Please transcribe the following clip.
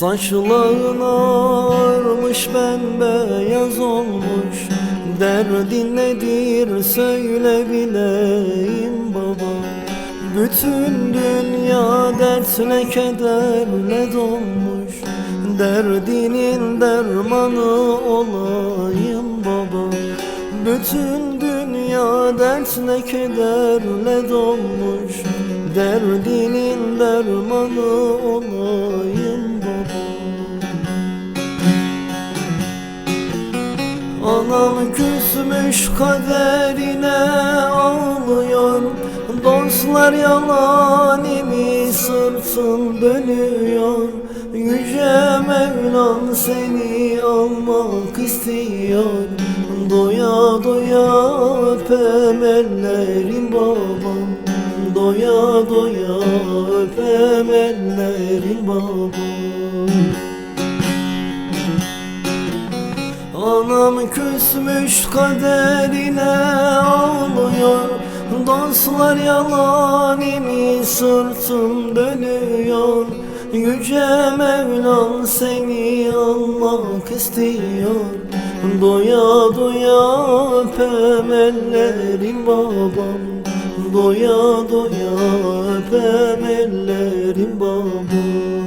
Saçların ağarmış bembeyaz olmuş. Derdin nedir söyle bileyim baba. Bütün dünya dertle kederle dolmuş. Derdinin dermanı olayım baba. Bütün dünya dertle kederle dolmuş. Derdinin dermanı olayım küsmüş kaderine ağlıyor Dostlar yalan imi sırtın dönüyor. Yüce Mevlam seni almak istiyor. Doya doya öpem ellerin babam. Doya doya öpem ellerin babam Anam küsmüş kaderine ağlıyor. Dostlar yalan imi sırtım dönüyor. Yüce Mevlam seni almak istiyor. Doya doya öpem ellerin babam. Doya doya öpem ellerin babam